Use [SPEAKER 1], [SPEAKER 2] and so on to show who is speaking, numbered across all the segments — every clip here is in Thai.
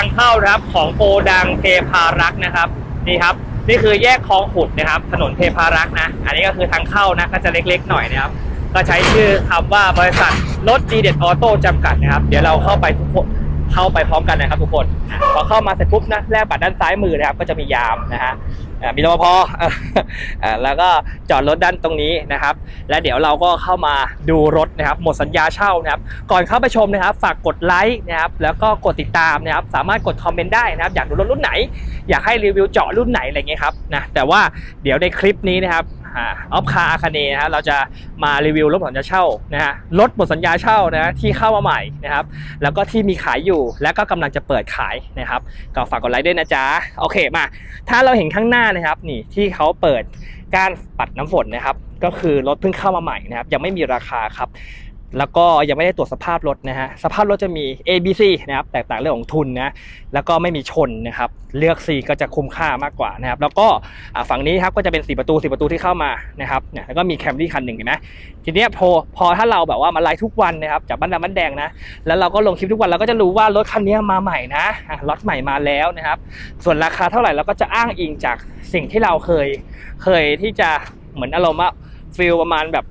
[SPEAKER 1] างเข้านะครับ ของโกดังเทพารักษ์นะครับนี่ครับ นี่คือแยกคลองขุดนะครับ ถนนเทพารักษ์นะ อันนี้ก็คือทางเข้านะก็จะเล็กๆหน่อยนะครับ ก็ใช้ชื่อคำว่าบริษัทรถดีเด็ดออโต้จำกัดนะครับ เดี๋ยวเราเข้าไปทุกคน เข้าไปพร้อมกันนะครับทุกคน พอเข้ามาเสร็จปุ๊บนะแลกบัตรด้านซ้ายมือนะครับ ก็จะมียามนะฮะมีรปภแล้วก็จอดรถด้านตรงนี้นะครับ และเดี๋ยวเราก็เข้ามาดูรถนะครับ หมดสัญญาเช่านะครับ ก่อนเข้าไปชมนะครับ ฝากกดไลค์นะครับ แล้วก็กดติดตามนะครับ สามารถกดคอมเมนต์ได้นะครับ อยากดูรถรุ่นไหน อยากให้รีวิวเจาะรุ่นไหนอะไรเงี้ยครับนะ แต่ว่าเดี๋ยวในคลิปนี้นะครับ ออฟคาอาคาเนนะฮะเราจะมารีวิวรถหมดสัญญาเช่านะฮะรถหมดสัญญาเช่านะที่เข้ามาใหม่นะครับ แล้วก็ที่มีขายอยู่และก็กำลังจะเปิดขายนะครับก็ฝากกดไลค์ด้วยนะจ๊ะโอเคมา ถ้าเราเห็นข้างหน้านะครับนี่ที่เขาเปิดการปัดน้ำฝนนะครับ ก็คือรถเพิ่งเข้ามาใหม่นะครับ ยังไม่มีราคาครับ แล้วก็ยังไม่ได้ตรวจสภาพรถนะฮะสภาพรถจะมี A B C นะครับแตกต่างเรื่องของทุนนะแล้วก็ไม่มีชนนะครับเลือก C ก็จะคุ้มค่ามากกว่านะครับแล้วก็ฝั่งนี้ครับก็จะเป็นสีประตูสีประตูที่เข้ามานะครับแล้วก็มีแคมรี่คันหนึ่งเห็นไหมทีเนี้ยพอพอถ้าเราแบบว่ามาไลฟ์ทุกวันนะครับจากบ้านดำบ้านแดงนะแล้วเราก็ลงคลิปทุกวันเราก็จะรู้ว่ารถคันนี้มาใหม่นะอะรถใหม่มาแล้วนะครับส่วนราคาเท่าไหร่เราก็จะอ้างอิงจากสิ่งที่เราเคยเคยที่จะเหมือนอารมณ์ว่าฟิลประมาณแบบ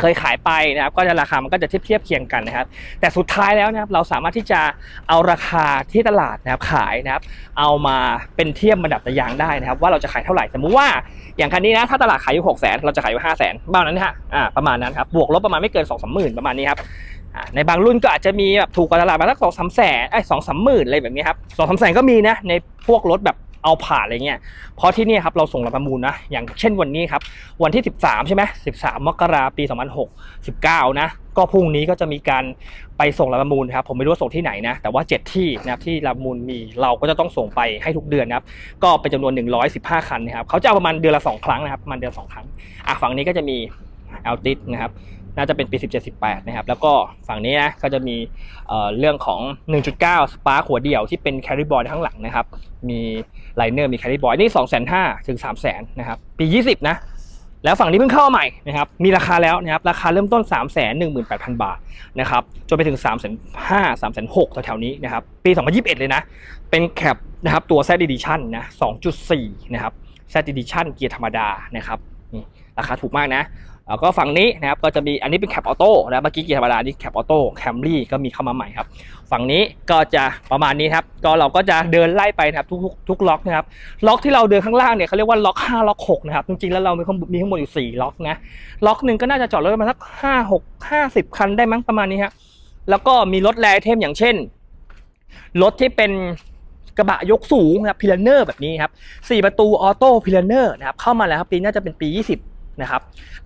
[SPEAKER 1] เคยขายไปนะครับก็จะราคามันก็จะเทียบเทียบเคียงกันนะครับ แต่สุดท้ายแล้วนะครับเราสามารถที่จะเอาราคาที่ตลาดนะครับขายนะครับ เอามาเป็นเทียบมาดับตะยางได้นะครับ ว่าเราจะขายเท่าไหร่สมมุติว่าอย่างคันนี้นะถ้าตลาดขายอยู่หกแสนเราจะขายอยู่ห้าแสนบ้านั้นฮะอ่าประมาณนั้นครับบวกลบประมาณไม่เกินสองสามหมื่นประมาณนี้ครับในบางรุ่นก็อาจจะมีแบบถูกกว่าตลาดมาสักสองสามแสนไอ้สองสามหมื่นอะไรแบบนี้ครับสองสามแสนก็มีนะในพวกรถแบบ เอาผ่านอะไรเงี้ยเพราะที่นี่ครับเราส่งรับประมูลนะอย่างเช่นวันนี้ครับวันที่ 13 ใช่ไหม13 มกราปี 2006 19นะ ก็พรุ่งนี้ก็จะมีการไปส่งรับประมูลครับผมไม่รู้ว่าส่งที่ไหนนะ แต่ว่า 7 ที่นะครับที่รับประมูลมีเราก็จะต้องส่งไปให้ทุกเดือนนะครับก็เป็นจำนวน 115 คันนะครับเขาจะเอาประมาณเดือนละ 2 ครั้งนะครับประมาณเดือนละ2ครั้งอะฝั่งนี้ก็จะมีอ l ติสนะครับ น่าจะเป็นปี 17 18 นะครับ แล้วก็ฝั่งนี้นะก็จะมีเรื่องของ 1.9 Spark หัวเดี่ยวที่เป็น Carry Boy ข้างหลังนะครับ มีไลเนอร์มี Carry Boy นี่ 2,500ถึง300,000นะครับ ปี 20 นะ แล้วฝั่งนี้เพิ่งเข้าใหม่นะครับ มีราคาแล้วนะครับ ราคาเริ่มต้น 318,000 บาทนะครับ จนไปถึง 3,500 3,600แถวๆนี้นะครับ ปี 2021 เลยนะ เป็นแคปนะครับ ตัว Z Edition นะ 2.4 นะครับ Z Edition เกียร์ธรรมดานะครับ ราคาถูกมากนะ แล้วก็ฝั่งนี้นะครับก็จะมีอันนี้เป็นแคปออโต้นะเมื่อกี้เกียร์ธรรมดานี่แคปออโต้แคมรี่ก็มีเข้ามาใหม่ครับฝั่งนี้ก็จะประมาณนี้ครับก็เราก็จะเดินไล่ไปนะครับทุกทุกล็อกนะครับล็อกที่เราเดินข้างล่างเนี่ยเขาเรียกว่าล็อก5ล็อก6นะครับจริงๆแล้วเรามีข้างบนมีข้างบนอยู่ 4 ล็อกนะล็อกหนึ่งก็น่าจะจอดรถประมาณสัก5 6 50 คันได้มั้งประมาณนี้ฮะแล้วก็มีรถแรเทมอย่างเช่นรถที่เป็นกระบะยกสูงนะครับพิลเนอร์แบบนี้ครับ4ประตูออโต้พิลเนอร์นะครับเข้ามาแล้วครับปีน่าจะเป็นปี 20 นะครับ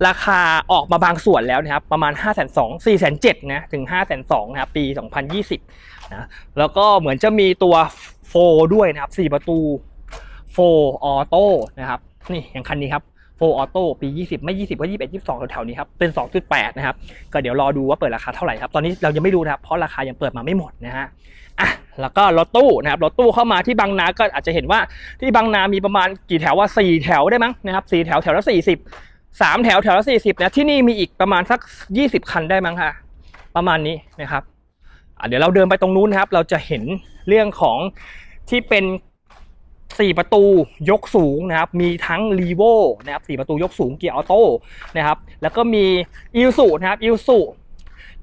[SPEAKER 1] ราคาออกมาบางส่วนแล้วนะครับ ประมาณ 5 2 0 0 0 4 7 0 0นะถึง 5 2 0 0 0นะครับปี 2020นะแล้วก็เหมือนจะมีตัวโฟด้วยนะครับ 4 ประตูโฟออโต้นะครับ นี่อย่างคันนี้ครับโฟออโต้ปี 20 ไม่ 20 ก็ 21 22แถวๆนี้ครับ เป็น 2.8 นะครับ ก็เดี๋ยวรอดูว่าเปิดราคาเท่าไหร่ครับ ตอนนี้เรายังไม่รู้นะครับ เพราะราคายังเปิดมาไม่หมดนะฮะอะแล้วก็รถตู้นะครับรถตู้เข้ามาที่บางนาก็อาจจะเห็นว่าที่บางนามีประมาณกี่แถวว่า 4 แถวได้มั้งนะครับ4แถวแถวละ40 สามแถวแถวละสี่สิบนะที่นี่มีอีกประมาณสักยี่สิบคันได้มั้งค่ะประมาณนี้นะครับเดี๋ยวเราเดินไปตรงนู้นนะครับ เราจะเห็นเรื่องของที่เป็นสี่ประตูยกสูงนะครับ มีทั้งรีโวนะครับสี่ประตูยกสูงเกียร์ออโต้นะครับ แล้วก็มีอิลสุนะครับอิลสุ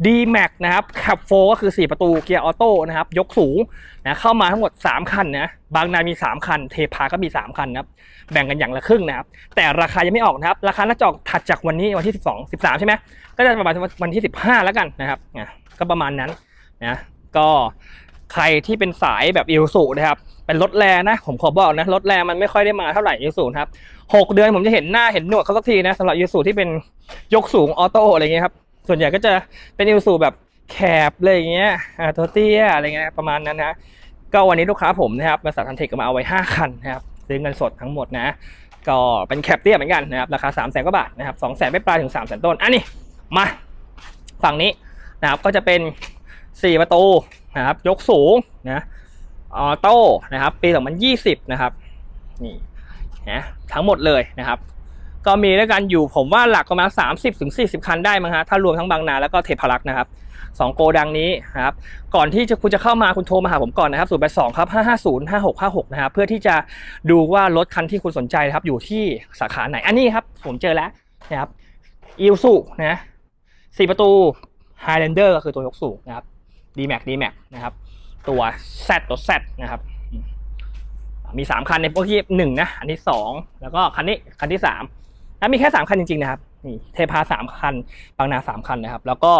[SPEAKER 1] D Max นะครับขับโฟก็คือ 4 ประตูเกียร์ออโต้นะครับยกสูงนะเข้ามาทั้งหมด 3 คันนะบางนามี 3 คัน เทพาก็มี 3 คันนะครับแบ่งกันอย่างละครึ่งนะครับแต่ราคายังไม่ออกนะครับ ราคาน่าจะออกถัดจากวันนี้วันที่ 12 13 ใช่ไหมก็จะประมาณวันที่ 15 แล้วกันนะครับอะก็ประมาณนั้นนะก็ใครที่เป็นสายแบบอิลสุนะครับเป็นรถแรนะ ผมขอบอกนะรถแรมันไม่ค่อยได้มาเท่าไหร่อิลสุครับหกเดือนผมจะเห็นหน้าเห็นหนวดเขาสักทีนะสำหรับอิลสุที่เป็นยกสูงออโต้อะไรเงี้ยครับ ส่วนใหญ่ก็จะเป็นอิลสุแบบแคบอะไรอย่างเงี้ยอ่าตัวเตี้ยอะไรเงี้ยประมาณนั้นนะก็วันนี้ลูกค้าผมนะครับบริษัททันเทคก็มาเอาไว้ 5 คันนะครับซื้อเงินสดทั้งหมดนะ ก็เป็นแคปเตี้ยเหมือนกันนะครับราคา3 0 0แสนกว่าบาทนะครับ2 0 0แสนไม่ปลายถึง3 0 0แสนต้นอันนี้มาฝั่งนี้นะครับก็จะเป็น 4 ประตูนะครับยกสูงนะออโต้นะครับปี 2020 นะครับนี่นะทั้งหมดเลยนะครับ ก็มีด้วยกันอยู่ผมว่าหลักประมาณ 30ถึง40คันได้มั้งฮะถ้ารวมทั้งบางนาแล้วก็เทพารักษ์นะครับ2โกดังนี้นะครับก่อนที่จะคุณจะเข้ามาคุณโทรมาหาผมก่อนนะครับ0 8 2ครับ550 5656นะครับเพื่อที่จะดูว่ารถคันที่คุณสนใจนะครับอยู่ที่สาขาไหนอันนี้ครับผมเจอแล้วนะครับอิลสุนะสี่ประตู Highlander ก็คือตัวยกสูงนะครับ D-Max D-Max นะครับตัว Z ตัว Z นะครับมมี 3 คันในพวกที่หนึ่งนะอันที่สองแล้วก็คันนี้คันที่สาม นะมีแค่3คันจริงๆนะครับนี่เทพาสามคัน บางนาสามคันนะครับ แล้วก็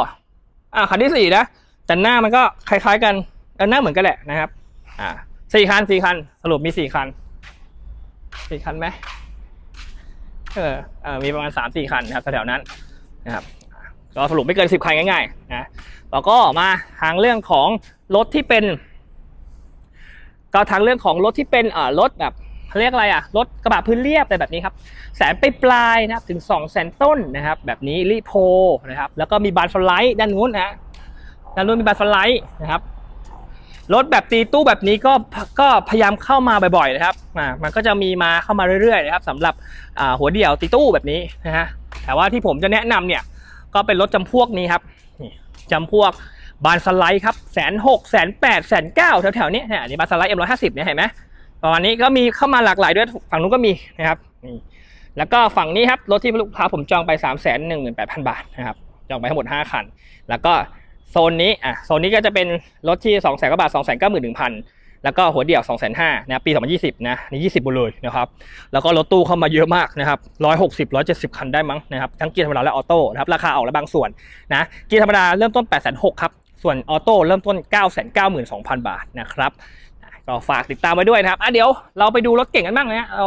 [SPEAKER 1] อ่าคันที่สี่นะแต่หน้ามันก็คล้ายๆกันหน้าเหมือนกันแหละนะครับ อ่าสี่คันสี่คัน สรุปมีสี่คันสี่คันไหมเออเออมีประมาณสามสี่คันนะครับแถวนั้นนะครับก็สรุปไม่เกินสิบคันง่ายๆนะแล้วก็มาทางเรื่องของรถที่เป็น ก็ทางเรื่องของรถที่เป็นเอ่อรถแบบ เขาเรียกอะไรอะรถกระบะพื้นเรียบอะไรแบบนี้ครับแสนไปปลายนะครับถึง2 0 0แสนต้นนะครับแบบนี้รีโพนะครับแล้วก็มีบานฟลายด้านนู้นนะฮะด้านนู้นมีบานฟลายนะครับรถแบบตีตู้แบบนี้ก็ก็พยายามเข้ามาบ่อยๆนะครับอ่ามันก็จะมีมาเข้ามาเรื่อยๆนะครับสำหรับหัวเดี่ยวตีตู้แบบนี้นะฮะแต่ว่าที่ผมจะแนะนำเนี่ยก็เป็นรถจำพวกนี้ครับนี่จำพวกบานสไลด์ครับแสนหกแสนแปดแสนเก้าแถวๆนี้นี่ยอันนี้บานสไลด์เอ็มร้อยห้าสิบเนี่ยเห็นไหม ประมาณนี้ก็มีเข้ามาหลากหลายด้วยฝั่งนู้นก็มีนะครับนี่แล้วก็ฝั่งนี้ครับรถที่ลูกค้าผมจองไป3ามแสนหนึ่งหมื่นแปดพันบาทนะครับจองไปทั้งหมด 5 คัน แล้วก็โซนนี้อะโซนนี้ก็จะเป็นรถที่2องแสนกว่าบาท2องแสนเก้าหมื่นหนึ่งพันแล้วก็หัวเดี่ยว2องแสนห้านะครับปี 2020 นะนี่ยี่สิบหมดเลยนะครับแล้วก็รถตู้เข้ามาเยอะมากนะครับร้อยหกสิบร้อยเจ็ดสิบคันได้มั้งนะครับทั้งเกียร์ธรรมดาและออโต้นะครับราคาออกแล้วบางส่วนนะเกียร์ธรรมดาเริ่มต้น8ปดแสนหกครับส่วนออโต้เริ่มต้น9ก้าแสนเก้าหมื่นสองพันบาทนะครับ ก็ฝากติดตามไว้ด้วยนะครับอะเดี๋ยวเราไปดูรถเก่งกันบ้างนะเอา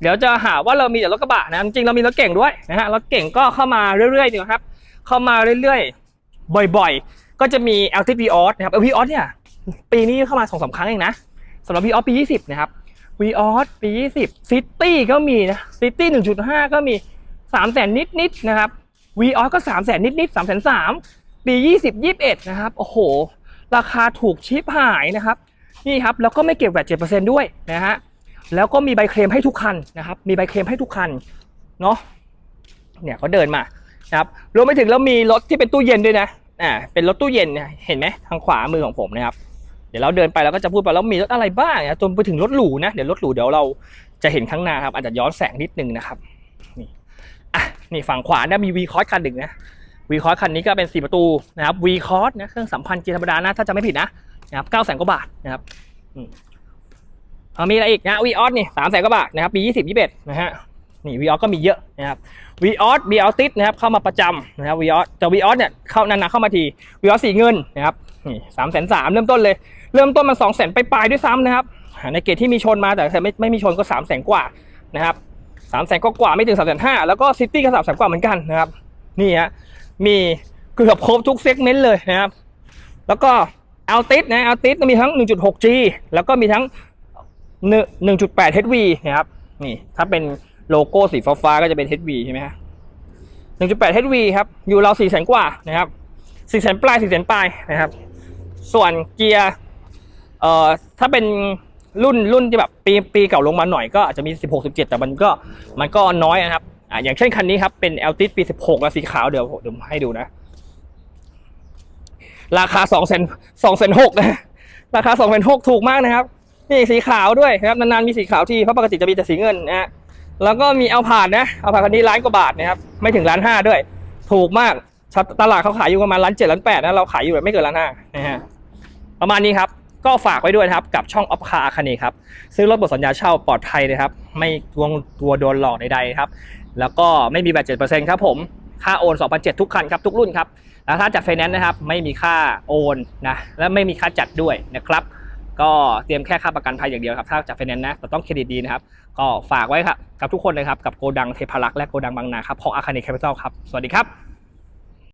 [SPEAKER 1] เดี๋ยวจะหาว่าเรามีแต่รถกระบะนะจริงๆเรามีรถเก่งด้วยนะฮะรถเก่งก็เข้ามาเรื่อยๆดีครับ เข้ามาเรื่อยๆ บ่อยๆ ก็จะมี l t p o s นะครับ l t p o s เนี่ยปีนี้เข้ามาสองสามครั้งเองนะสำหรับ v o s ปี 20 นะครับ v o s ปี 20 City ก็มีนะ City 1.5 ก็มี3แสนนิดๆนะครับ v o s ก็3แสนนิดๆ3แสน3ปี 20 21 นะครับโอ้โห ราคาถูกชิปหายนะครับ นี่ครับแล้วก็ไม่เก็บแวด7%ด้วยนะฮะแล้วก็มีใบเคลมให้ทุกคันนะครับมีใบเคลมให้ทุกคันเนาะเนี่ยเขาเดินมานะครับรวมไปถึงแล้วมีรถที่เป็นตู้เย็นด้วยนะอ่าเป็นรถตู้เย็นเห็นไหมทางขวามือของผมนะครับ เดี๋ยวเราเดินไปแล้วก็จะพูดไปแล้วมีรถอะไรบ้างนะจนไปถึงรถหรูนะเดี๋ยวรถหรูเดี๋ยวเราจะเห็นข้างหน้าครับอาจจะย้อนแสงนิดนึงนะครับนี่อะนี่ฝั่งขวาเนี่ยมี V Cross คันหนึ่งนะ V Cross คันนี้ก็เป็น4ประตูนะครับ V Cross นะเครื่องสัมพันธ์เกียร์ธรรมดานะถ้าจะไม่ผิดนะ นะครับ9แสนกว่าบาทนะครับอืมเอามีอะไรอีกนะ V Oz นี่3แสนกว่าบาทนะครับปี20 21นะฮะนี่ V Oz ก็มีเยอะนะครับวีออสบีออติสนะครับเข้ามาประจำนะครับวีออสแต่วีออสเนี่ยเข้านานๆเข้ามาทีวีออสสีเงินนะครับนี่สามแสนสามเริ่มต้นเลย เริ่มต้นมันสองแสนไปปลายด้วยซ้ำนะครับในเกรดที่มีชนมาแต่ไม่ไม่มีชนก็สามแสนกว่านะครับสามแสนก็กว่าไม่ถึงสามแสนห้าแล้วก็ซิตี้ก็สามแสนกว่าเหมือนกันนะครับนี่ฮะมีเกือบครบทุกเซกเมนต์เลยนะครับ แล้วก็ เอัลติสนะเอัลติสมีทั้ง 1.6G แล้วก็มีทั้ง 1.8 HV นะครับนี่ถ้าเป็นโลโก้สีฟ้าๆก็จะเป็น HV ใช่ไหมฮะ 1.8 HV ครับอยู่เรา4แสนกว่านะครับ4แสนปลาย4แสนปลายนะครับ ส่วนเกียร์เอ่อถ้าเป็นรุ่นรุ่นที่แบบปีปีเก่าลงมาหน่อยก็อาจจะมี 16 17 แต่มันก็มันก็น้อยนะครับอ่าอย่างเช่นคันนี้ครับเป็น l t ปี 16 และสีขาวเดี๋ยวเดี๋ยวให้ดูนะ ราคา2แสน2แสน6นะราคา2แสน6ถูกมากนะครับ นี่สีขาวด้วยนะครับนานๆมีสีขาวที่เพราะปกติจะมีแต่สีเงินนะฮะแล้วก็มีเอาผ่านนะเอาผ่านคันนี้ล้านกว่าบาทนะครับไม่ถึงล้านห้าด้วย ถูกมากตลาดเขาขายอยู่ประมาณล้านเจ็ดล้านแปดนะเราขายอยู่แบบไม่เกินล้านห้านะฮะประมาณนี้ครับก็ฝากไว้ด้วยนะครับกับช่องออฟคาคันนี้ครับซื้อรถบทสัญญาเช่าปลอดภัยนะครับ ไม่ทวงตัวโดนหลอกใดๆครับ แล้วก็ไม่มีแบตเจ็ดเปอร์เซ็นต์ครับผม ค่าโอน2,007ทุกคันครับทุกรุ่นครับแล้วถ้าจัดไฟแนนซ์นะครับไม่มีค่าโอนนะและไม่มีค่าจัดด้วยนะครับก็เตรียมแค่ค่าประกันภัยอย่างเดียวครับถ้าจัดไฟแนนซ์นะแต่ต้องเครดิตดีนะครับ ก็ฝากไว้ครับกับทุกคนเลยครับ กับโกดังเทพารักษ์และโกดังบางนาครับของอาคาเนแคปิตอลครับ สวัสดีครับ